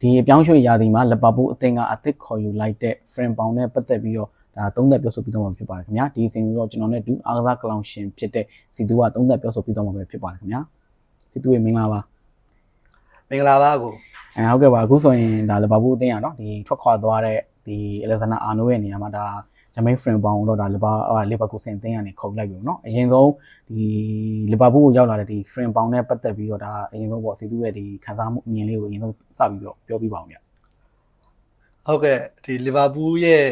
ဒီအပြောင်းရွှေ့ရာသီမှာလက်ပါပူအသင်းကအသစ်ခေါ်ယူလိုက်တဲ့ friend ပေါင်းနဲ့ပတ်သက်ပြီးတော့ဒါသုံးသက်ပြောဆိုပြီးတော့မှာဖြစ်ပါတယ်ခင်ဗျာဒီအစဉ်တော့ကျွန်တော်နဲ့အတူအားကစားကလောင်ရှင်ဖြစ်တဲ့စီတူကသုံးသက်ပြောဆိုပြီးတော့မှာပဲဖြစ်ပါတယ်ခင်ဗျာစီတူရေမင်္ဂလာပါမင်္ဂလာပါကိုအဲဟုတ်ကဲ့ပါအခုဆိုရင်ဒါလက်ပါပူအသင်းရနော်ဒီထွက်ခွာသွားတဲ့ဒီ Alexander Arnold ရဲ့နေရာမှာဒါ ဂျမိန် friend ပေါင်းတော့ဒါလီဘာလီဗာပူးစင်အသင်းကနေခေါ်လိုက်ပြီပေါ့နော်အရင်ဆုံးဒီလီဗာပူးကိုရောက်လာတဲ့ဒီ friend ပေါင်းနဲ့ပတ်သက်ပြီးတော့ဒါအရင်ဆုံးပေါ့စီတူရဲ့ဒီခံစားမှုအမြင်လေးကိုအရင်ဆုံးစပြီးတော့ပြောပြပါအောင်ဗျဟုတ်ကဲ့ဒီလီဗာပူးရဲ့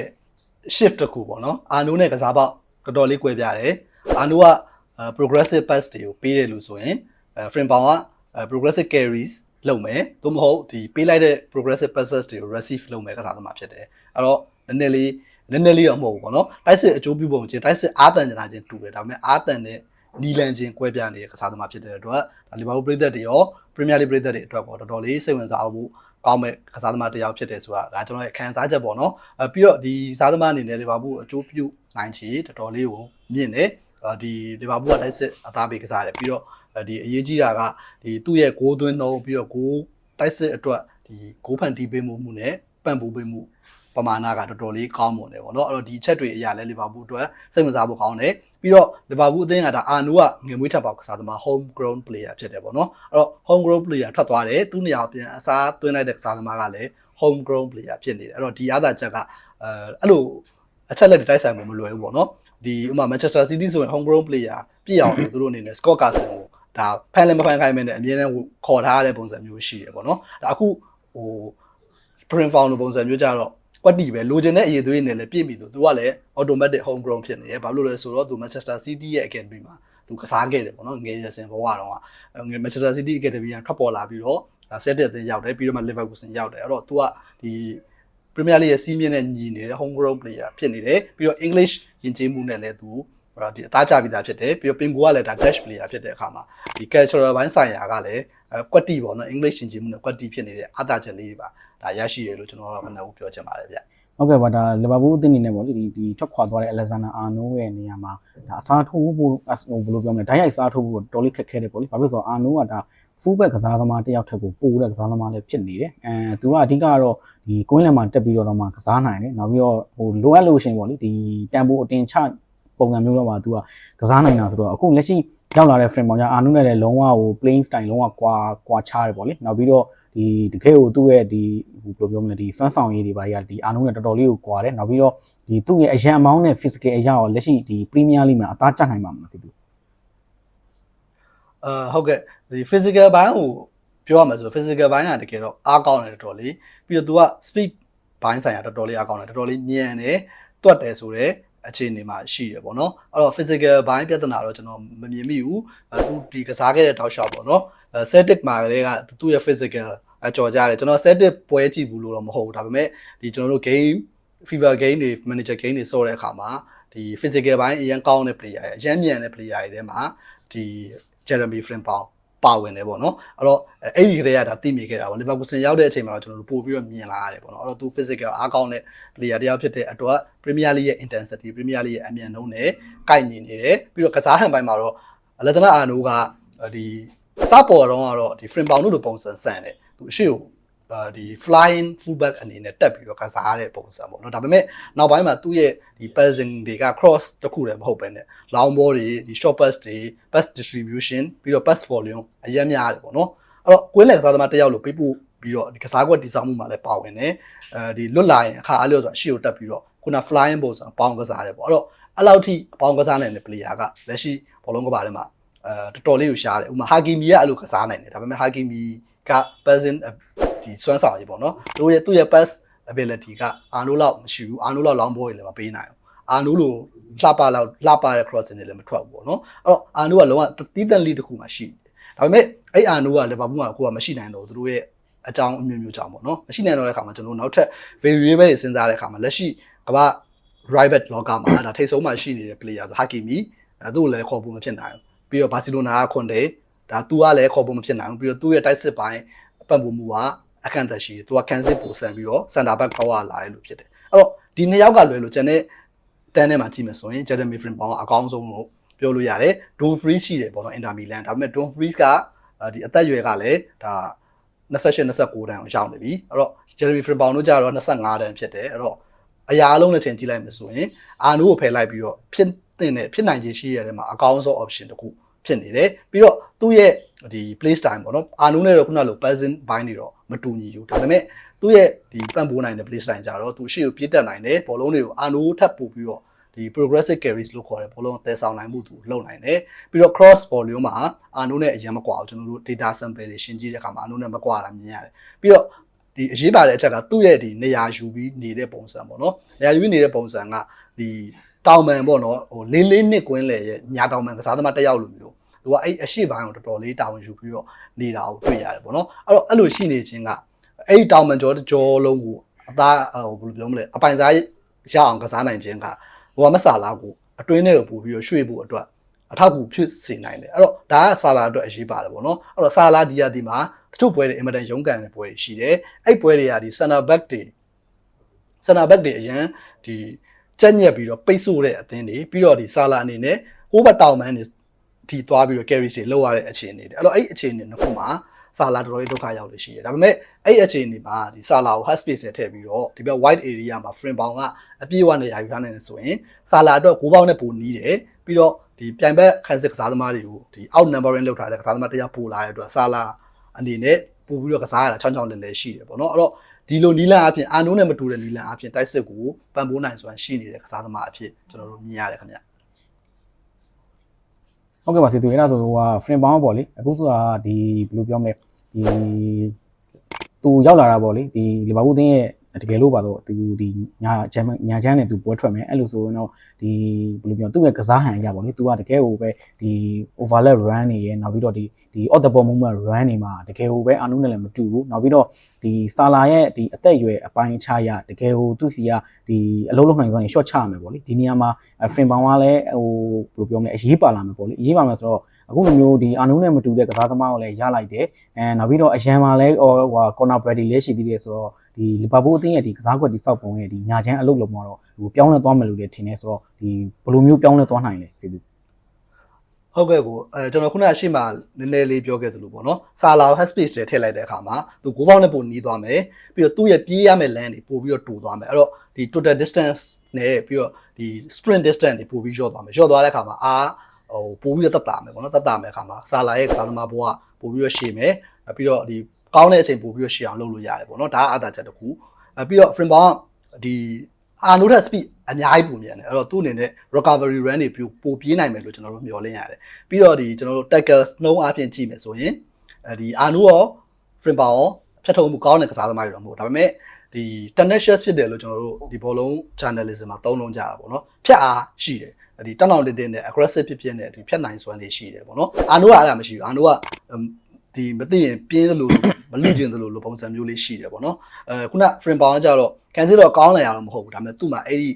shift တစ်ခုပေါ့နော်အာနိုးနဲ့ကစားပေါက်တော်တော်လေးကွဲပြားတယ်အာနိုးက progressive pass တွေကိုပေးတယ်လို့ဆိုရင်အဲ frame bound က progressive carries လုပ်မယ်သို့မဟုတ်ဒီပေးလိုက်တဲ့ progressive passes တွေကို receive လုပ်မယ်ကစားသမားဖြစ်တယ်အဲ့တော့နည်းနည်းလေး နည်းနည်းလေးတော့မဟုတ်ဘူးပေါ့နော်တိုက်စစ်အကျိုးပြုပုံချင်းတိုက်စစ်အားတန်ကြတာချင်းတူတယ်ဒါပေမဲ့အားတန်တဲ့နီလန်ချင်းကွဲပြားနေတဲ့ကစားသမားဖြစ်တဲ့အတွက်ဒါလီဗာပူးပြည်သက်တွေရော Premier League ပြည်သက်တွေအတွက်ပေါ့တော်တော်လေးစိတ်ဝင်စားဖို့ကောင်းမဲ့ကစားသမားတစ်ယောက်ဖြစ်တယ်ဆိုတာဒါကျွန်တော်ရဲ့ခံစားချက်ပေါ့နော်အဲပြီးတော့ဒီစားသမားအနေနဲ့လီဗာပူးအကျိုးပြုနိုင်ချေတော်တော်လေးကိုမြင့်တယ်အဲဒီလီဗာပူးကတိုက်စစ်အသားပေးကစားတယ်ပြီးတော့ဒီအရေးကြီးတာကဒီသူ့ရဲ့ဂိုးသွင်းတော့ပြီးတော့ဂိုးတိုက်စစ်အတွက်ဒီဂိုးဖန်တီးပေးမှုမှုနဲ့ပံ့ပိုးပေးမှု ပမာဏကတော်တော်လေးကောင်းမွန်တယ်ပေါ့နော်အဲ့တော့ဒီချက်တွေအရာလဲလီဗာပူးအတွက်စိတ်ဝင်စားဖို့ကောင်းတယ်ပြီးတော့လီဗာပူးအသင်းကဒါအာနိုးကငွေမွေးထပ်ပေါက်ကစားသမား home grown player ဖြစ်တယ်ပေါ့နော်အဲ့တော့ home grown player ထွက်သွားတယ်သူ့နေရာပြန်အစားသွင်းလိုက်တဲ့ကစားသမားကလည်း home grown player ဖြစ်နေတယ်အဲ့တော့ဒီအားသာချက်ကအဲအဲ့လိုအချက်လက်တွေတိုက်ဆိုင်ဖို့မလွယ်ဘူးပေါ့နော်ဒီဥမာ Manchester City ဆိုရင် home grown player ပြည့်အောင်လို့သူတို့အနေနဲ့ Scott Carson ကိုဒါဖန်လည်းမဖန်ခိုင်းမဲနဲ့အမြဲတမ်းခေါ်ထားရတဲ့ပုံစံမျိုးရှိတယ်ပေါ့နော်ဒါအခုဟို print found လိုပုံစံမျိုးကြတော့ ကွက်တီပဲလိုချင်တဲ့အရေးသွေးနဲ့လည်းပြည့်ပြီသူသူကလည်း automatic home grown ဖြစ်နေတယ်ဘာလို့လဲဆိုတော့သူ Manchester City ရဲ့ academy မှာသူကစားခဲ့တယ်ပေါ့နော်ငယ်ရစင်ဘဝတော့က Manchester City academy ကထွက်ပေါ်လာပြီးတော့ဆက်တက်တဲ့ရောက်တယ်ပြီးတော့မှ Liverpool ရောက်တယ်အဲ့တော့ तू ကဒီ Premier League ရဲ့စီးမြင့်တဲ့ညီနေတဲ့ home grown player ဖြစ်နေတယ်ပြီးတော့ English ယဉ်ကျေးမှုနဲ့လည်း तू ဒီအသားကျပြီးသားဖြစ်တယ်ပြီးတော့ပင်ကိုကလည်းဒါ dash player ဖြစ်တဲ့အခါမှာဒီ cultural ဘိုင်းဆိုင်ရာကလည်းကွက်တီပေါ့နော် English ယဉ်ကျေးမှုနဲ့ကွက်တီဖြစ်နေတဲ့အသားချက်လေးတွေပါ ဒါရရှိရလို့ကျွန်တော်တို့ကလည်းပြောချင်ပါတယ်ဗျဟုတ်ကဲ့ပါဒါလီဗာပူးအသင်းအနေနဲ့ပေါ့လေဒီဒီထွက်ခွာသွားတဲ့ Alexander Arnold ရဲ့နေရာမှာဒါအစားထိုးဖို့ဟိုဘယ်လိုပြောမလဲဓာတ်ရိုက်စားထိုးဖို့တော်လေးခက်ခဲတယ်ပေါ့လေဘာဖြစ်လို့ဆိုတော့ Arnold ကဒါ full back ကစားသမားတစ်ယောက်ထက်ကိုပိုတဲ့ကစားသမားလည်းဖြစ်နေတယ်အဲသူကအဓိကတော့ဒီကွင်းလယ်မှာတက်ပြီးတော့တော့မှကစားနိုင်တယ်နောက်ပြီးတော့ဟိုလိုအပ်လို့ရှင်ပေါ့လေဒီတန်ဖိုးအတင်ချပုံစံမျိုးတော့မှသူကကစားနိုင်တာဆိုတော့အခုလက်ရှိရောက်လာတဲ့ frame ပေါ်ကျအာနုနဲ့လည်းလုံးဝဟို playing style လုံးဝကွာကွာခြားတယ်ပေါ့လေနောက်ပြီးတော့ ဒီတကယ်ကိုသူ့ရဲ့ဒီဘယ်လိုပြောမလဲဒီစွမ်းဆောင်ရည်တွေပါကြီးကဒီအာနုနဲ့တော်တော်လေးကိုကွာတယ်နောက်ပြီးတော့ဒီသူ့ရဲ့အရန်အမောင်းနဲ့ physical အရာရောလက်ရှိဒီ Premier League မှာအသားကျနိုင်မှာမသိဘူးအာဟုတ်ကဲ့ဒီ physical ဘိုင်းကိုပြောရမယ်ဆို physical ဘိုင်းကတကယ်တော့အားကောင်းတယ်တော်တော်လေးပြီးတော့ तू က speed ဘိုင်းဆိုင်ရာတော်တော်လေးအားကောင်းတယ်တော်တော်လေးမြန်တယ်တွတ်တယ်ဆိုတော့အခြေအနေမှာရှိတယ်ပေါ့နော်အဲ့တော့ physical ဘိုင်းပြဿနာတော့ကျွန်တော်မမြင်မိဘူးအဲသူဒီကစားခဲ့တဲ့တောက်ရှောက်ပေါ့နော်အဲ Celtic မှာကလေးကသူ့ရဲ့ physical အကြော်ကြတယ်ကျွန်တော် Celtic ပွဲကြည့်ဘူးလို့တော့မဟုတ်ဘူးဒါပေမဲ့ဒီကျွန်တော်တို့ game fever game တွေ manager game တွေစောတဲ့အခါမှာဒီ physical ဘိုင်းအရင်ကောင်းတဲ့ player ရအရင်မြန်တဲ့ player တွေထဲမှာဒီ Jeremy Frimpong ပါဝင်တယ်ပေါ့နော်အဲ့တော့အဲ့ဒီကလေးကဒါသိမိခဲ့တာပေါ့လီဗာပူးဆင်ရောက်တဲ့အချိန်မှာတော့ကျွန်တော်တို့ပို့ပြီးတော့မြင်လာရတယ်ပေါ့နော်အဲ့တော့သူ physical အားကောင်းတဲ့ player တယောက်ဖြစ်တဲ့အတွက် Premier League ရဲ့ intensity Premier League ရဲ့အမြန်နှုန်းနဲ့ကိုက်ညီနေတယ်ပြီးတော့ကစားဟန်ပိုင်းမှာတော့ Alexander Arnold ကဒီအစပေါ်တော့ကတော့ဒီ Frimpong တို့လိုပုံစံဆန်တယ် သူအရှိကိုအာဒီ flying fullback အနေနဲ့တက်ပြီးတော့ကစားရတဲ့ပုံစံပေါ့နော်ဒါပေမဲ့နောက်ပိုင်းမှာသူ့ရဲ့ဒီ passing တွေက cross တခုတည်းမဟုတ်ပဲね long ball တွေဒီ short pass တွေ pass distribution ပြီးတော့ pass volume အရင်များတယ်ပေါ့နော်အဲ့တော့ကွင်းလက်ကစားသမားတစ်ယောက်လို့ပေးဖို့ပြီးတော့ဒီကစားကွက်တည်ဆောက်မှုမှာလည်းပါဝင်တယ်အဲဒီလွတ်လာရင်အခါအားလျော်ဆိုအရှိကိုတက်ပြီးတော့ခုန flying ပုံစံပေါင်းကစားတယ်ပေါ့အဲ့တော့အဲ့လောက်ထိပေါင်းကစားနိုင်တဲ့ player ကလက်ရှိဘောလုံးကပါထဲမှာအဲတော်တော်လေးကိုရှားတယ်ဥပမာဟာကီမီကအဲ့လိုကစားနိုင်တယ်ဒါပေမဲ့ဟာကီမီ က passing ဒီစွမ်းဆောင်ရေးပေါ့နော်သူရဲ့သူ့ရဲ့ pass ability ကအာနိုလောက်မရှိဘူးအာနိုလောက် long ball တွေလည်းမပေးနိုင်ဘူးအာနိုလိုလှပလောက်လှပတဲ့ crossing တွေလည်းမထွက်ဘူးပေါ့နော်အဲ့တော့အာနိုကလုံးဝတီးတန့်လေးတစ်ခုမှရှိတယ်ဒါပေမဲ့အဲ့အာနိုကလီဗာပူးမှာကိုကမရှိနိုင်တော့ဘူးသူတို့ရဲ့အကြောင်းအမျိုးမျိုးကြောင့်ပေါ့နော်မရှိနိုင်တော့တဲ့အခါမှာကျွန်တော်တို့နောက်ထပ် variable တွေစဉ်းစားတဲ့အခါမှာလက်ရှိကမ္ဘာ private locker မှာဒါထိတ်ဆုံးမှရှိနေတဲ့ player ဆို Hakimi အဲသူ့ကိုလည်းခေါ်ဖို့မဖြစ်နိုင်ဘူးပြီးတော့ Barcelona ကခွန်တယ် ဒါသူကလည်းခေါ်ဖို့မဖြစ်နိုင်ဘူးပြီးတော့သူ့ရဲ့တိုက်စစ်ပိုင်းအပတ်ပုံမှုကအခန့်အသက်ရှိတယ်သူကကန်စစ်ပူဆန်ပြီးတော့ center back ခေါ်ရလာတယ်လို့ဖြစ်တယ်အဲ့တော့ဒီနှစ်ယောက်ကလွယ်လို့ကျန်တဲ့တန်းထဲမှာကြည့်မယ်ဆိုရင် Jeremy Frimpong ကအကောင်းဆုံးလို့ပြောလို့ရတယ် Don Fries ရှိတယ်ပေါ့နော် Inter Milan ဒါပေမဲ့ Don Fries ကဒီအသက်အရွယ်ကလည်းဒါ28 29တန်းအောင်ရောက်နေပြီအဲ့တော့ Jeremy Frimpong တို့ကြတော့25တန်းဖြစ်တယ်အဲ့တော့အရာအလုံးနဲ့ချိန်ကြည့်လိုက်မယ်ဆိုရင်အာနိုကိုဖယ်လိုက်ပြီးတော့ဖြစ်တဲ့ဖြစ်နိုင်ခြေရှိရတဲ့မှာအကောင်းဆုံး option တစ်ခု ဖြစ်နေတယ်ပြီးတော့သူ့ရဲ့ဒီ play style ပေါ့နော်အာနိုနဲ့တော့ခုနလို passing ဘိုင်းတွေတော့မတူညီဘူးဒါပေမဲ့သူ့ရဲ့ဒီပန့်ပိုးနိုင်တဲ့ play style ကြတော့သူရှေ့ကိုပြေးတက်နိုင်တယ်ဘောလုံးတွေကိုအာနိုထပ်ပို့ပြီးတော့ဒီ progressive carries လို့ခေါ်တယ်ဘောလုံးသယ်ဆောင်နိုင်မှုသူလုပ်နိုင်တယ်ပြီးတော့ cross ball မျိုးမှာအာနိုနဲ့အရင်မကွာဘူးကျွန်တော်တို့ data sample တွေရှင်းကြည့်တဲ့အခါမှာအာနိုနဲ့မကွာတာမြင်ရတယ်ပြီးတော့ဒီအရေးပါတဲ့အချက်ကသူ့ရဲ့ဒီနေရာယူပြီးနေတဲ့ပုံစံပေါ့နော်နေရာယူပြီးနေတဲ့ပုံစံကဒီတောင်ပန်ပေါ့နော်ဟိုလေးလေးနှစ်ကွင်းလေရဲ့ညာတောင်ပန်ကစားသမားတစ်ယောက်လိုမျိုး သူကအဲ့အရှိပိုင်းကိုတော်တော်လေးတာဝန်ယူပြီးတော့နေတာကိုတွေ့ရတယ်ပေါ့နော်အဲ့တော့အဲ့လိုရှိနေခြင်းကအဲ့ဒီတောင်ပန်ကြောကြောလုံးကိုအသားဟိုဘယ်လိုပြောမလဲအပိုင်စားရအောင်ကစားနိုင်ခြင်းကဟိုကမဆာလာကိုအတွင်းထဲကိုပို့ပြီးတော့ရွှေ့ဖို့အတွက်အထောက်အကူဖြစ်စေနိုင်တယ်အဲ့တော့ဒါကဆာလာအတွက်အရေးပါတယ်ပေါ့နော်အဲ့တော့ဆာလာဒီယာဒီမှာတချို့ပွဲတွေအင်မတန်ရုန်းကန်တဲ့ပွဲတွေရှိတယ်အဲ့ပွဲတွေကဒီ center back တွေ center back တွေအရင်ဒီကြက်ညက်ပြီးတော့ပိတ်ဆို့တဲ့အသင်းတွေပြီးတော့ဒီဆာလာအနေနဲ့ဟိုးဘက်တောင်မန်းတွေ ဒီသွားပြီးတော့ carry တွေလောက်ရတဲ့အခြေအနေတွေအဲ့တော့အဲ့အခြေအနေနှစ်ခုမှာဆာလာတော်တော်လေးဒုက္ခရောက်လို့ရှိတယ်ဒါပေမဲ့အဲ့အခြေအနေမှာဒီဆာလာကို hard space နဲ့ထည့်ပြီးတော့ဒီဘက် wide area မှာ frame bound ကအပြည့်အဝနဲ့ယာယူထားနိုင်တယ်ဆိုရင်ဆာလာအတွက်6ပေါင်းနဲ့ပိုနီးတယ်ပြီးတော့ဒီပြိုင်ဘက်ခန်းစစ်ကစားသမားတွေကိုဒီ out numbering လောက်ထားတဲ့ကစားသမားတရားပို့လာတဲ့အတွက်ဆာလာအနေနဲ့ပို့ပြီးတော့ကစားရတာချောင်းချောင်းလဲလဲရှိတယ်ပေါ့နော်အဲ့တော့ဒီလိုနီလန်အဖြစ်အာနိုးနဲ့မတူတဲ့နီလန်အဖြစ်တိုက်စစ်ကိုပံ့ပိုးနိုင်စွမ်းရှိနေတဲ့ကစားသမားအဖြစ်ကျွန်တော်တို့မြင်ရတယ်ခင်ဗျ ဟုတ်ကဲ့ပါစီသူအဲ့ဒါဆိုဟိုက frame bound ပေါ့လေအခုဆိုတာဒီဘယ်လိုပြောမလဲဒီသူရောက်လာတာပေါ့လေဒီလီဗာပူးသင်းရဲ့ တကယ်လို့ပါတော့သူဒီညာချမ်းညာချမ်းနဲ့သူပွဲထွက်မယ်အဲ့လိုဆိုရင်တော့ဒီဘယ်လိုပြောသူ့ရဲ့ကစားဟန်ရပါလေသူကတကယ်ကိုပဲဒီ overlap run နေရနောက်ပြီးတော့ဒီဒီ off the ball movement run နေမှာတကယ်ကိုပဲအာနုနဲ့လည်းမတူဘူးနောက်ပြီးတော့ဒီစတာလာရဲ့ဒီအသက်အရွယ်အပိုင်းခြားရတကယ်ကိုသူ့စီကဒီအလုံးလုံးနိုင်စွမ်းနေ short ချရမယ်ပေါ့လေဒီနေရာမှာ frame bound ကလည်းဟိုဘယ်လိုပြောမလဲအရေးပါလာမယ်ပေါ့လေအရေးပါမယ်ဆိုတော့အခုလိုမျိုးဒီအာနုနဲ့မတူတဲ့ကစားသမားကိုလည်းရလိုက်တယ်အဲနောက်ပြီးတော့အရန်မှာလည်းဟိုဟို corner brady လည်းရှိသေးတယ်ဆိုတော့ ဒီလီဗာပူးအသင်းရဲ့ဒီကစားကွက်ဒီစောက်ပုံရဲ့ဒီညာချမ်းအလုပ်လုံးမှာတော့ဟိုပြောင်းလဲသွားမယ်လို့လည်းထင်နေဆိုတော့ဒီဘယ်လိုမျိုးပြောင်းလဲသွားနိုင်လဲစီသူဟုတ်ကဲ့ကိုအဲကျွန်တော်ခုနအရှိမနည်းနည်းလေးပြောခဲ့သလိုပေါ့နော်ဆာလာ head space တွေထည့်လိုက်တဲ့အခါမှာသူ6ပေါင်းနဲ့ပိုနီးသွားမယ်ပြီးတော့သူ့ရဲ့ပြေးရမယ့် lane တွေပို့ပြီးတော့တူသွားမယ်အဲ့တော့ဒီ total distance နဲ့ပြီးတော့ဒီ sprint distance တွေပို့ပြီးလျော့သွားမယ်လျော့သွားတဲ့အခါမှာအာဟိုပို့ပြီးတော့တက်တာမယ်ပေါ့နော်တက်တာမယ်အခါမှာဆာလာရဲ့ကစားသမားဘိုးကပို့ပြီးတော့ရှည်မယ်ပြီးတော့ဒီ ကောင်းတဲ့အချိန်ပို့ပြီးတော့ရှည်အောင်လုပ်လို့ရတယ်ပေါ့နော်ဒါကအာသာချက်တစ်ခုပြီးတော့ frame bound ဒီအာနိုထက် speed အများကြီးပုံမြန်တယ်အဲ့တော့သူ့အနေနဲ့ recovery run တွေပိုပြေးနိုင်မယ်လို့ကျွန်တော်တို့မျှော်လင့်ရတယ်ပြီးတော့ဒီကျွန်တော်တို့ tackle နှုံးအပြင်ကြည့်မယ်ဆိုရင်အဲဒီအာနိုရော frame power ရောဖြတ်ထုံမှုကောင်းတဲ့ကစားသမားတွေတော့မဟုတ်ဒါပေမဲ့ဒီ tenacious ဖြစ်တယ်လို့ကျွန်တော်တို့ဒီဘောလုံး journalism မှာသုံးလုံးကြတာပေါ့နော်ဖြတ်အားရှိတယ်ဒီတောင်းတောင်းတင်းတင်းနဲ့ aggressive ဖြစ်ဖြစ်နဲ့ဒီဖြတ်နိုင်စွမ်းတွေရှိတယ်ပေါ့နော်အာနိုကအဲ့ဒါမရှိဘူးအာနိုက ဒီမသိရင်ပြင်းသလိုမလူကျင်သလိုလိုပုံစံမျိုးလေးရှိတယ်ပေါ့နော်အဲခုန frame power ကကြတော့ကန်စစ်တော့ကောင်းလာရတော့မဟုတ်ဘူးဒါပေမဲ့သူ့မှာအဲ့ဒီ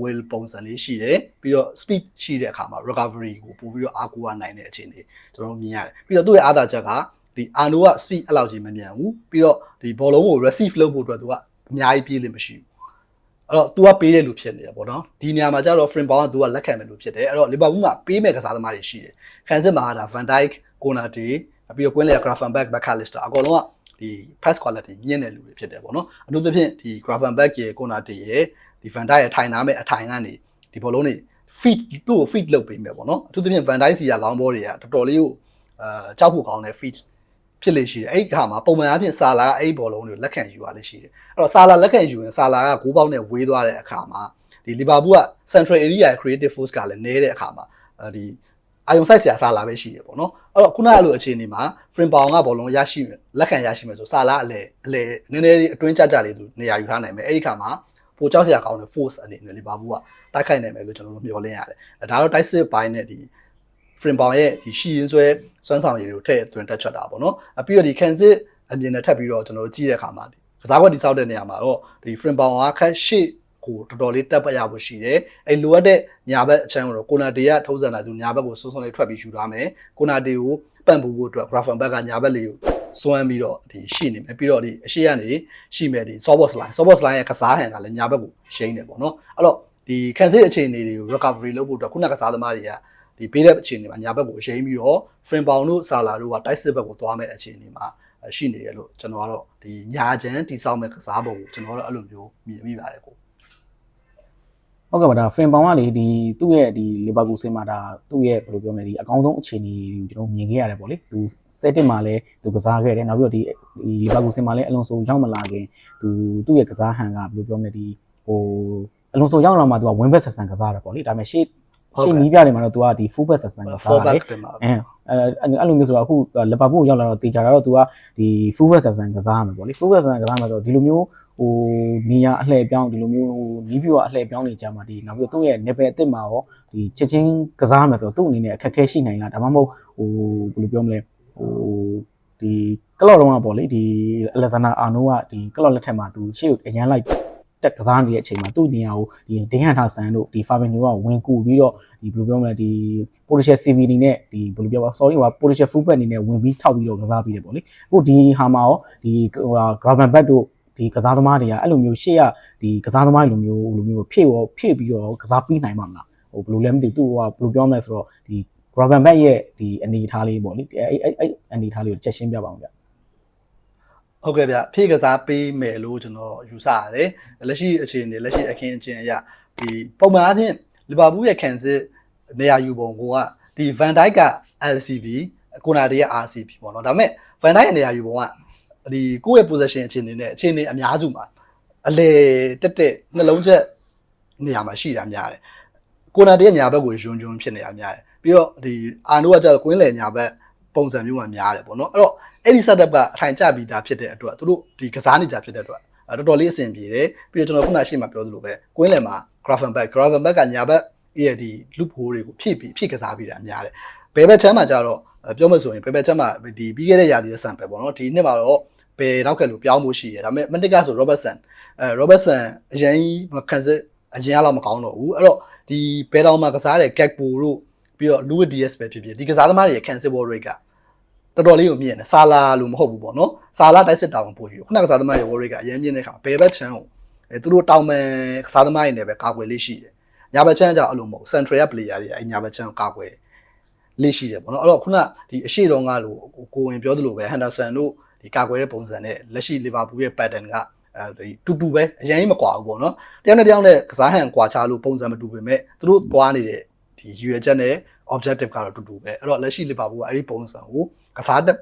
will ပုံစံလေးရှိတယ်ပြီးတော့ speed ရှိတဲ့အခါမှာ recovery ကိုပို့ပြီးတော့အားကိုးရနိုင်တဲ့အခြေအနေကျွန်တော်တို့မြင်ရတယ်ပြီးတော့သူ့ရဲ့အားသာချက်ကဒီ Arno က speed အဲ့လောက်ကြီးမမြန်ဘူးပြီးတော့ဒီဘောလုံးကို receive လုပ်ဖို့အတွက်သူကအများကြီးပြေးလို့မရှိဘူးအဲ့တော့ तू ကပေးတဲ့လူဖြစ်နေတယ်ပေါ့နော်ဒီနေရာမှာကျတော့ frame ball က तू ကလက်ခံမယ်လို့ဖြစ်တယ်အဲ့တော့ Liverpool မှာပေးမဲ့ကစားသမားတွေရှိတယ်ခံစစ်မှာဒါ Van Dijk Konate ပြီးတော့ Quinlan Gravenberch McAllister အကုန်လုံးကဒီ press quality မြင့်တဲ့လူတွေဖြစ်တယ်ပေါ့နော်အထူးသဖြင့်ဒီ Gravenberch ရဲ့ Konate ရဲ့ဒီ Van Dijk ရဲ့ထိုင်နာမဲ့အထိုင်ကနေဒီဘောလုံးတွေ feed သူ့ကို feed လုပ်ပေးမယ်ပေါ့နော်အထူးသဖြင့် Van Dijk စီက long ball တွေကတော်တော်လေးကိုအာကြောက်ဖို့ကောင်းတဲ့ feed ဖြစ်လေရှိတယ်အဲ့ဒီခါမှာပုံမှန်အားဖြင့်ဆာလာကအဲ့ဒီဘောလုံးတွေကိုလက်ခံယူရလေရှိတယ်အဲ့တော့ဆာလာလက်ခံယူရင်ဆာလာက6ပေါက်နဲ့ဝေးသွားတဲ့အခါမှာဒီလီဗာပူးက central area ရဲ့ creative force ကလည်းနည်းတဲ့အခါမှာအဲဒီအာယုံဆိုင်ဆရာဆာလာပဲရှိတယ်ပေါ့နော် အဲ့တော့ခုနကလိုအခြေအနေမှာ frame power ကဘောလုံးရရှိလက်ခံရရှိမယ်ဆိုဆာလာအလေအလေနည်းနည်းလေးအတွင်းကြကြလေးသူနေရာယူထားနိုင်မယ်အဲ့ဒီခါမှာပိုကြောက်စရာကောင်းတဲ့ force အနေနဲ့လီဗာပူးကတိုက်ခိုက်နိုင်မယ်လို့ကျွန်တော်တို့မျှော်လင့်ရတယ်ဒါတော့တိုက်စစ်ပိုင်းနဲ့ဒီ frame power ရဲ့ဒီရှီရင်ဆွဲစွမ်းဆောင်ရည်တွေကိုထည့်သွင်းတက်ချက်တာပေါ့နော်အပြီးတော့ဒီ can sit အမြင်နဲ့ထပ်ပြီးတော့ကျွန်တော်တို့ကြည့်တဲ့အခါမှာဒီကစားကွက်တိစောက်တဲ့နေရာမှာတော့ဒီ frame power ကခက်ရှေ့ ကိုတော်တော်လေးတက်ပတ်ရဖို့ရှိတယ်အဲလိုအပ်တဲ့ညာဘက်အချမ်းကိုတော့ကိုနာတေကထုံးစံတာသူညာဘက်ကိုစုံစုံလေးထွက်ပြီးယူထားမယ်ကိုနာတေကိုပန့်ပူဖို့အတွက် graphen back ကညာဘက်လေးကိုစွမ်းပြီးတော့ဒီရှိနေမယ်ပြီးတော့ဒီအရှိကနေရှိမယ်ဒီ softbox line softbox line ရဲ့ကစားဟန်ကလည်းညာဘက်ကိုရှိနေတယ်ပေါ့နော်အဲ့တော့ဒီ can sit အခြေအနေတွေကို recovery လုပ်ဖို့အတွက်ခုနကစားသမားတွေကဒီပေးတဲ့အခြေအနေမှာညာဘက်ကိုရှိပြီးတော့ frame bound တို့ဆာလာတို့ကတိုက်စစ်ဘက်ကိုသွားမဲ့အခြေအနေမှာရှိနေရလို့ကျွန်တော်ကတော့ဒီညာချမ်းတိစောက်မဲ့ကစားပုံကိုကျွန်တော်တို့အဲ့လိုမျိုးမြင်မိပါတယ်ကို ဟုတ်ကဲ့ပါဒါ frame ပေါင်းကလေဒီသူ့ရဲ့ဒီ Leverkusen မှာဒါသူ့ရဲ့ဘယ်လိုပြောမလဲဒီအကောင်းဆုံးအခြေအနေကိုကျွန်တော်မြင်ခဲ့ရတယ်ပေါ့လေသူ7မှာလည်းသူကစားခဲ့တယ်နောက်ပြီးတော့ဒီဒီ Leverkusen မှာလည်းအလွန်ဆိုရောက်မလာခင်သူသူ့ရဲ့ကစားဟန်ကဘယ်လိုပြောမလဲဒီဟိုအလွန်ဆိုရောက်လာမှသူက win back ဆက်ဆန်ကစားတယ်ပေါ့လေဒါပေမဲ့ရှေ့ရှေ့နီးပြတယ်မှာတော့သူကဒီ full back ဆက်ဆန်ကစား fall တယ် back တင်ပါအဲအဲအဲ့လိုမျိုးဆိုတော့အခုလီဗာပူးရောက်လာတော့တေချာတော့ तू ကဒီ full back ဆန်ဆန်ကစားရမှာပေါ့လေ full back ဆန်ဆန်ကစားမှာဆိုတော့ဒီလိုမျိုး ဟိုနေရာအလှည့်ပြောင်းဒီလိုမျိုးဟိုနီးပြူကအလှည့်ပြောင်းနေကြမှာဒီနောက်ပြီးတော့သူ့ရဲ့ level အစ်စ်မှာရောဒီချက်ချင်းကစားမှာဆိုတော့သူ့အနေနဲ့အခက်အခဲရှိနိုင်လားဒါမှမဟုတ်ဟိုဘယ်လိုပြောမလဲဟိုဒီကလော့တော့ကပေါ့လေဒီအလက်ဇန်နာအာနိုကဒီကလော့လက်ထက်မှာသူရှေ့ကိုအရန်လိုက်တက်ကစားနေတဲ့အချိန်မှာသူ့နေရာကိုဒီဒင်းဟန်ထာဆန်တို့ဒီဖာဘင်နီကဝင်ကူပြီးတော့ဒီဘယ်လိုပြောမလဲဒီ potential CV အနေနဲ့ဒီဘယ်လိုပြောပါ sorry ဟို potential fullback အနေနဲ့ဝင်ပြီးထောက်ပြီးတော့ကစားပြီးတယ်ပေါ့လေအခုဒီဟာမှာရောဒီဟို Graven back တို့ ဒီကစားသမားတွေကအဲ့လိုမျိုးရှေ့ကဒီကစားသမားလိုမျိုးလိုမျိုးဖြည့်ရောဖြည့်ပြီးတော့ကစားပြီးနိုင်မှာမလားဟိုဘယ်လိုလဲမသိဘူးသူကဘယ်လိုပြောမလဲဆိုတော့ဒီ Graven back ရဲ့ဒီအနေအထားလေးပေါ့လေအဲ့အဲ့အဲ့အနေအထားလေးကိုချက်ရှင်းပြပါအောင်ဗျဟုတ်ကဲ့ဗျဖြည့်ကစားပေးမယ်လို့ကျွန်တော်ယူဆရတယ်လက်ရှိအခြေအနေလက်ရှိအခင်းအကျင်းအရဒီပုံမှန်အားဖြင့်လီဗာပူးရဲ့ခံစစ်နေရာယူပုံကဒီ Van Dijk က LCB ကိုနာဒီရဲ့ RCB ပေါ့နော်ဒါပေမဲ့ Van Dijk ရဲ့နေရာယူပုံက ဒီကိုယ့်ရဲ့ possession အခြေအနေနဲ့အခြေအနေအများစုမှာအလေတက်တက်နှလုံးချက်နေရာမှာရှိတာများတယ်ကိုနာဒီရဲ့ညာဘက်ကိုယွန်းယွန်းဖြစ်နေတာများတယ်ပြီးတော့ဒီအာနိုကကျတော့ကွင်းလယ်ညာဘက်ပုံစံမျိုးမှာများတယ်ပေါ့နော်အဲ့တော့အဲ့ဒီ setup ကအထိုင်ကျပြီးသားဖြစ်တဲ့အတွက်သူတို့ဒီကစားနေကြဖြစ်တဲ့အတွက်အဲ့တော်တော်လေးအဆင်ပြေတယ်ပြီးတော့ကျွန်တော်ခုနရှေ့မှာပြောသလိုပဲကွင်းလယ်မှာ Graven back Graven back ကညာဘက်ရဲ့ဒီ loop hole တွေကိုဖြည့်ပြီးဖြည့်ကစားပြီးတာများတယ်ဘယ်ဘက်ချမ်းမှာကျတော့ပြောမှဆိုရင်ဘယ်ဘက်ချမ်းမှာဒီပြီးခဲ့တဲ့ရာသီရဲ့ sample ပေါ့နော်ဒီနှစ်မှာတော့ ဘယ်နောက်ခက်လို့ပြောင်းဖို့ရှိရဒါပေမဲ့မနစ်ကဆို Robertson အဲ Robertson အရင်မခံစစ်အရင်ကတော့မကောင်းတော့ဘူးအဲ့တော့ဒီဘယ်တောင်မှာကစားတဲ့ Gakpo တို့ပြီးတော့ Luis Diaz ပဲဖြစ်ဖြစ်ဒီကစားသမားတွေရဲ့ cancel rate ကတော်တော်လေးကိုမြင့်တယ်ဆာလာလို့မဟုတ်ဘူးပေါ့နော်ဆာလာတိုက်စစ်တောင်ပို့ယူခုနကစားသမားရဲ့ worry ကအရင်မြင့်တဲ့ခါဘယ်ဘက်ချမ်းကိုအဲသူတို့တောင်ပန်ကစားသမားတွေနဲ့ပဲကာကွယ်လေးရှိတယ်ညာဘက်ချမ်းကအဲ့လိုမဟုတ် central player တွေအဲညာဘက်ချမ်းကိုကာကွယ်လေးရှိတယ်ပေါ့နော်အဲ့တော့ခုနဒီအရှိတော်ကလို့ကိုဝင်ပြောသလိုပဲ Henderson တို့ ဒီကာကွယ်တဲ့ပုံစံနဲ့လက်ရှိ Liverpool ရဲ့ pattern ကအဲဒီတူတူပဲအရင်ကြီးမကွာဘူးပေါ့နော်တယောက်နဲ့တယောက်နဲ့ကစားဟန်ကွာခြားလို့ပုံစံမတူပေမဲ့သူတို့သွားနေတဲ့ဒီရွေချက်နဲ့ objective ကတော့တူတူပဲအဲ့တော့လက်ရှိ Liverpool ကအဲ့ဒီပုံစံကိုကစားတတ်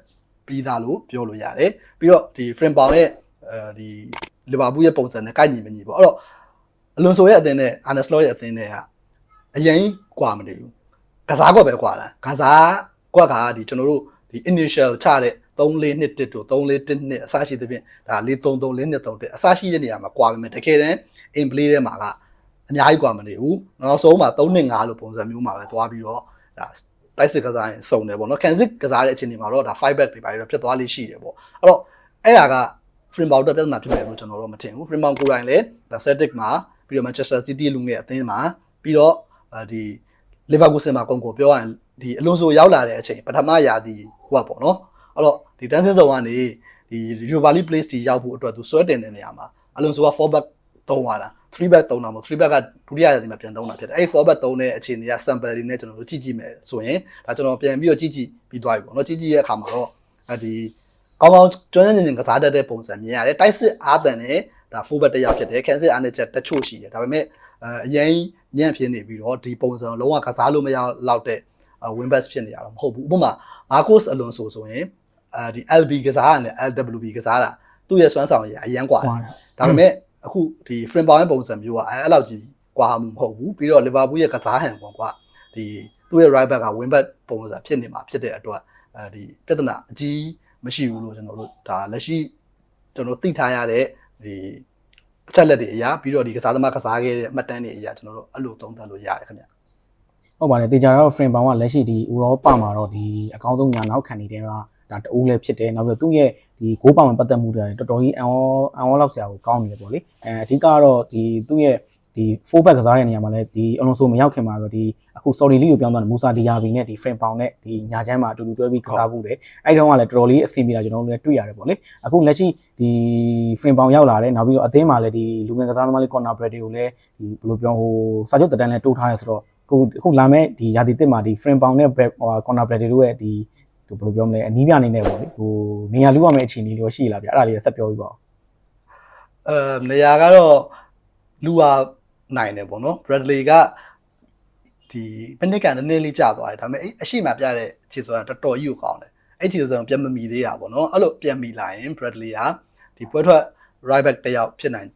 ပြီးသားလို့ပြောလို့ရတယ်ပြီးတော့ဒီ frame power ရဲ့အဲဒီ Liverpool ရဲ့ပုံစံနဲ့ကိုက်ညီမညီပေါ့အဲ့တော့အလွန်ဆိုရဲ့အသင်းနဲ့ Arne Slot ရဲ့အသင်းနဲ့ကအရင်ကွာမနေဘူးကစားကွက်ပဲကွာလားကစားကွက်ကဒီကျွန်တော်တို့ဒီ initial ချတဲ့ 3-4နှစ်တစ်တို့3-4နှစ်အစရှိသဖြင့်ဒါ4-3-3 4-3-3အစရှိတဲ့နေရာမှာကွာပေမဲ့တကယ်တမ်း in play ထဲမှာကအများကြီးကွာမနေဘူးနောက်ဆုံးမှာ3-5လို့ပုံစံမျိုးမှာပဲသွားပြီးတော့ဒါတိုက်စစ်ကစားရင်စုံတယ်ပေါ့နော်ကန်စစ်ကစားတဲ့အချိန်ဒီမှာတော့ဒါ5 back တွေပါတော့ဖြစ်သွားလေးရှိတယ်ပေါ့အဲ့တော့အဲ့ဒါက frame bound ပြဿနာဖြစ်မယ်လို့ကျွန်တော်တို့မထင်ဘူး frame bound ကိုယ်တိုင်လည်းဒါ Celtic မှာပြီးတော့ Manchester City လူငယ်အသင်းမှာပြီးတော့ဒီ Liverpool မှာကုန်ကိုပြောရရင်ဒီအလွန်ဆိုရောက်လာတဲ့အချိန်ပထမရာသီဟိုကပေါ့နော် အဲ့တော့ဒီတန်းစင်းစုံကနေဒီ Europa League place တီရောက်ဖို့အတွက်သူဆွဲတင်တဲ့နေရာမှာအလွန်ဆိုက4 back သုံးသွားတာ3 back သုံးတာမဟုတ်3 back ကဒုတိယရာသီမှာပြန်သုံးတာဖြစ်တယ်အဲ့4 back သုံးတဲ့အခြေအနေက sample တွေနဲ့ကျွန်တော်တို့ကြည့်ကြည့်မယ်ဆိုရင်ဒါကျွန်တော်ပြန်ပြီးတော့ကြည့်ကြည့်ပြီးသွားပြီပေါ့နော်ကြည့်ကြည့်ရဲ့အခါမှာတော့အဲဒီကောင်းကောင်းကျွမ်းကျွမ်းကျင်ကျင်ကစားတတ်တဲ့ပုံစံမြင်ရတယ်တိုက်စစ်အားတန်နဲ့ဒါ full back တစ်ယောက်ဖြစ်တယ် cancel အားနဲ့ချက်တချို့ရှိတယ်ဒါပေမဲ့အဲအရင်ညံ့ဖြစ်နေပြီးတော့ဒီပုံစံလုံးဝကစားလို့မရတော့တဲ့ win back ဖြစ်နေရတော့မဟုတ်ဘူးဥပမာမာကိုစ်အလွန်ဆိုဆိုရင် အဲဒီ LB ကစားရတယ် LWB ကစားတာသူ့ရဲ့စွမ်းဆောင်ရည်အရန်กว่า ကွာ ဒါပေမဲ့အခုဒီ frame power ရဲ့ပုံစံမျိုးကအဲအဲ့လောက်ကြီးกว่าမှုမဟုတ်ဘူးပြီးတော့ Liverpool ရဲ့ကစားဟန်ပေါ့ကွာဒီသူ့ရဲ့ right back က wing back ပုံစံဖြစ်နေမှာဖြစ်တဲ့အတွက်အဲဒီပြဿနာအကြီးမရှိဘူးလို့ကျွန်တော်တို့ဒါလက်ရှိကျွန်တော်သိထားရတဲ့ဒီအချက်လက်တွေအရာပြီးတော့ဒီကစားသမားကစားခဲ့တဲ့မှတ်တမ်းတွေအရာကျွန်တော်တို့အဲ့လိုသုံးသပ်လို့ရတယ်ခင်ဗျ ဟုတ်ပါတယ်တေချာတော့ frame ပေါင်းကလက်ရှိဒီဥရောပမှာတော့ဒီအကောင်းဆုံးညာနောက်ခံနေတဲ့က ဒါတအူးလည်းဖြစ်တယ်နောက်ပြီးတော့သူ့ရဲ့ဒီဂိုးပေါင်ဝင်ပတ်သက်မှုတွေတော်တော်ကြီးအန်ဝအန်ဝလောက်ဆရာကိုကောင်းနေတယ်ပေါ့လေအဲအဓိကတော့ဒီသူ့ရဲ့ဒီ four back ကစားတဲ့နေရာမှာလည်းဒီအလွန်ဆိုမရောက်ခင်မှာတော့ဒီအခု sorry လေးကိုပြောင်းသွားတယ်မူဆာဒီယာဘီနဲ့ဒီ frame ပေါင်နဲ့ဒီညာချမ်းမှာအတူတူတွဲပြီးကစားဖို့တယ်အဲ့တုန်းကလည်းတော်တော်လေးအဆင်ပြေတာကျွန်တော်တို့လည်းတွေ့ရတယ်ပေါ့လေအခုလက်ရှိဒီ frame ပေါင်ရောက်လာတယ်နောက်ပြီးတော့အသင်းမှာလည်းဒီလူငယ်ကစားသမားလေး corner break တွေကိုလည်းဒီဘယ်လိုပြောဟိုစာချုပ်တက်တန်းလည်းတိုးထားရဲဆိုတော့အခုအခုလာမဲ့ဒီရာသီတစ်မှာဒီ frame pound နဲ့ break ဟို corner break တွေတို့ရဲ့ဒီ ဟိုဘယ်လိုပြောမလဲအနီးပြအနေနဲ့ပေါ့လေဟိုနေရာလူရမယ့်အခြေအနေတွေရှိလားဗျအဲ့ဒါလေးဆက်ပြောပြီးပါဦးအဲနေရာကတော့လူဟာနိုင်တယ်ပေါ့နော် Bradley ကဒီပနစ်ကန်နည်းနည်းလေးကြာသွားတယ်ဒါပေမဲ့အဲ့အရှိမပြတဲ့ခြေစွမ်းတော်တော်ကြီးကိုကောင်းတယ်အဲ့ခြေစွမ်းပြန်မမီသေးတာပေါ့နော်အဲ့လိုပြန်မီလာရင် Bradley ဟာဒီပွဲထွက် right back တစ်ယောက်ဖြစ်နိုင်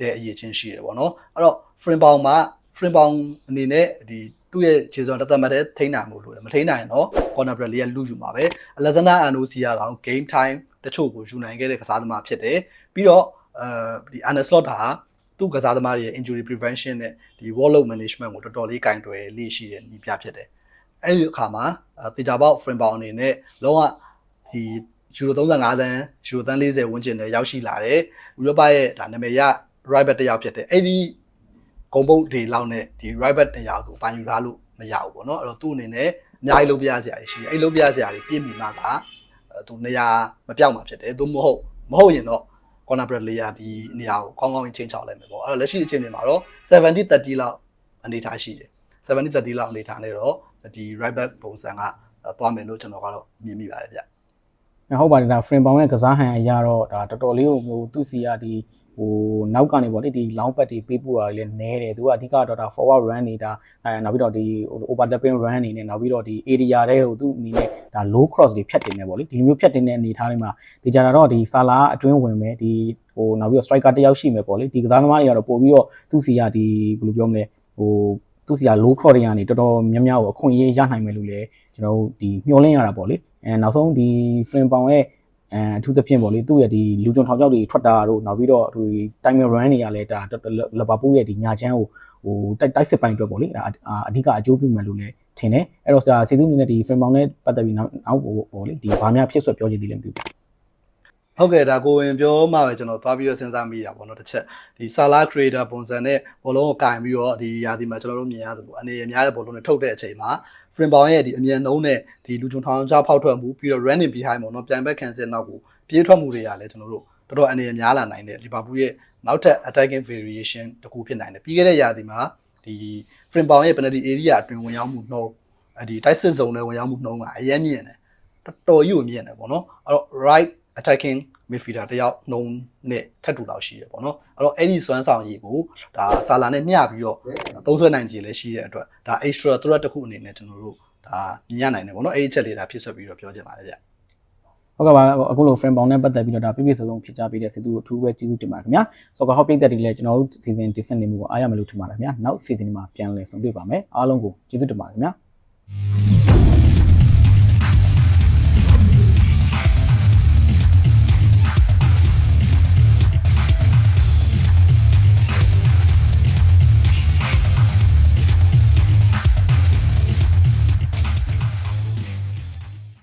တဲ့အရေးချင်းရှိတယ်ပေါ့နော်အဲ့တော့ frame bound မှာ frame bound အနေနဲ့ဒီ သူ့ရဲ့ခြေစွမ်းတစ်သက်မှတ်တဲ့ထိန်းနိုင်မှုလို့တယ်မထိန်းနိုင်ရင်တော့ corner Bradley ကလူယူမှာပဲ Alexander Arnold စီကတော့ game time တချို့ကိုယူနိုင်ခဲ့တဲ့ကစားသမားဖြစ်တယ်ပြီးတော့အဲဒီ Arne Slot ဟာသူ့ကစားသမားတွေရဲ့ injury prevention နဲ့ဒီ workload management ကိုတော်တော်လေးကင်တွယ်လေးရှိတဲ့ဤပြဖြစ်တယ်အဲ့ဒီအခါမှာတေချာပေါက် frame bound အနေနဲ့လုံးဝဒီယူရို35သန်းယူရိုသန်း40ဝန်းကျင်နဲ့ရောက်ရှိလာတယ်ဥရောပရဲ့ဒါနာမည်ရ right back တစ်ယောက်ဖြစ်တယ်အဲ့ဒီ ဂုံပုတ်တွေလောက်နဲ့ဒီ right back တစ်ယောက်ကိုပန်ယူထားလို့မရဘူးပေါ့နော်အဲ့တော့သူ့အနေနဲ့အများကြီးလုပ်ပြရစရာတွေရှိတယ်အဲ့လုပ်ပြရစရာတွေပြည့်မီမှသာအဲသူနေရာမပြောက်မှာဖြစ်တယ်သူမဟုတ်မဟုတ်ရင်တော့ corner Bradley ကဒီနေရာကိုကောင်းကောင်းချင်းချောက်လိုက်မယ်ပေါ့အဲ့တော့လက်ရှိအချိန်တွေမှာတော့70 30လောက်အနေထားရှိတယ်70 30လောက်အနေထားနေတော့ဒီ right back ပုံစံကသွားမယ်လို့ကျွန်တော်ကတော့မြင်မိပါတယ်ဗျအဲဟုတ်ပါတယ်ဒါ frame pound ရဲ့ကစားဟန်အရာတော့ဒါတော်တော်လေးကိုဟိုသူ့စီကဒီ ဟိုနောက်ကနေပေါ့လေဒီ long pad တွေပေးပို့တာလည်းနဲတယ်သူကအဓိကတော့ဒါ forward run နေတာအဲနောက်ပြီးတော့ဒီ overlapping run နေနဲ့နောက်ပြီးတော့ဒီ area တဲ့ဟိုသူ့အနေနဲ့ဒါ low cross တွေဖြတ်တင်နေပေါ့လေဒီလိုမျိုးဖြတ်တင်တဲ့အနေထားလေးမှာဒီကြတာတော့ဒီဆာလာအတွင်းဝင်မယ်ဒီဟိုနောက်ပြီးတော့ striker တစ်ယောက်ရှိမယ်ပေါ့လေဒီကစားသမားတွေကတော့ပို့ပြီးတော့သူ့စီကဒီဘယ်လိုပြောမလဲဟိုသူ့စီက low cross တွေကနေတော်တော်များများကိုအခွင့်အရေးရနိုင်မယ်လို့လည်းကျွန်တော်တို့ဒီမျှော်လင့်ရတာပေါ့လေအဲနောက်ဆုံးဒီ frame pound ရဲ့ အဲအထူးသဖြင့်ပေါ့လေသူ့ရဲ့ဒီလူကြုံထောင်ချောက်တွေထွက်တာတို့နောက်ပြီးတော့ဒီ time run တွေရလဲဒါလဘာပူးရဲ့ဒီညာချမ်းကိုဟိုတိုက်တိုက်စစ်ပိုင်းအတွက်ပေါ့လေဒါအဓိကအကျိုးပြုမယ်လို့လည်းထင်တယ်အဲ့တော့ဒါစေသူအနေနဲ့ဒီ frame bound နဲ့ပတ်သက်ပြီးနောက်နောက်ပေါ့လေဒီဘာများဖြစ်ဆွဲပြောချင်သေးလဲမသိဘူး ဟုတ်ကဲ့ဒါကိုဝင်ပြောမှပဲကျွန်တော်သွားပြီးတော့စဉ်းစားမိတာပေါ့နော်တစ်ချက်ဒီ Sala Creator ပုံစံနဲ့ဘောလုံးကိုကင်ပြီးတော့ဒီရာသီမှာကျွန်တော်တို့မြင်ရသလိုအနေရများတဲ့ဘောလုံးတွေထုတ်တဲ့အချိန်မှာ frame bound ရဲ့ဒီအမြန်နှုံးနဲ့ဒီလူချုံထောင်ချောက်ဖောက်ထွက်မှုပြီးတော့ running behind ပေါ့နော်ပြန်ဘက်ခံစစ်နောက်ကိုပြေးထွက်မှုတွေကလည်းကျွန်တော်တို့တော်တော်အနေရများလာနိုင်တယ် Liverpool ရဲ့နောက်ထပ် attacking variation တခုဖြစ်နိုင်တယ်ပြီးခဲ့တဲ့ရာသီမှာဒီ frame bound ရဲ့ penalty area အတွင်းဝင်ရောက်မှုနှုံးအဲဒီတိုက်စစ်ဇုံနဲ့ဝင်ရောက်မှုနှုံးကအရင်မြင့်တယ်တော်တော်ကြီးကိုမြင့်တယ်ပေါ့နော်အဲ့တော့ right attacking midfielder တယောက်နှုံးနဲ့ထပ်တူလောက်ရှိရပေါ့နော်အဲ့တော့အဲ့ဒီစွမ်းဆောင်ရည်ကိုဒါဆာလာနဲ့မျှပြီးတော့သုံးဆွဲနိုင်ကြလည်းရှိတဲ့အတွက်ဒါ extra threat တစ်ခုအနေနဲ့ကျွန်တော်တို့ဒါမြင်ရနိုင်တယ်ပေါ့နော်အဲ့ဒီချက်လေးဒါဖြစ်ဆွပြီးတော့ပြောချင်ပါတယ်ဗျဟုတ်ကဲ့ပါအခုလို frame bound နဲ့ပတ်သက်ပြီးတော့ဒါပြည့်ပြည့်စုံစုံဖြစ်ကြပေးတဲ့စေသူအထူးပဲကျေးဇူးတင်ပါတယ်ခင်ဗျာဆိုတော့ဟောပိတ်သက်တွေလည်းကျွန်တော်တို့စီစဉ်တင်ဆက်နေမှုကိုအားရမလို့ထင်ပါတယ်ခင်ဗျာနောက်စီစဉ်မှာပြန်လည်ဆုံတွေ့ပါမယ်အားလုံးကိုကျေးဇူးတင်ပါတယ်ခင်ဗျာ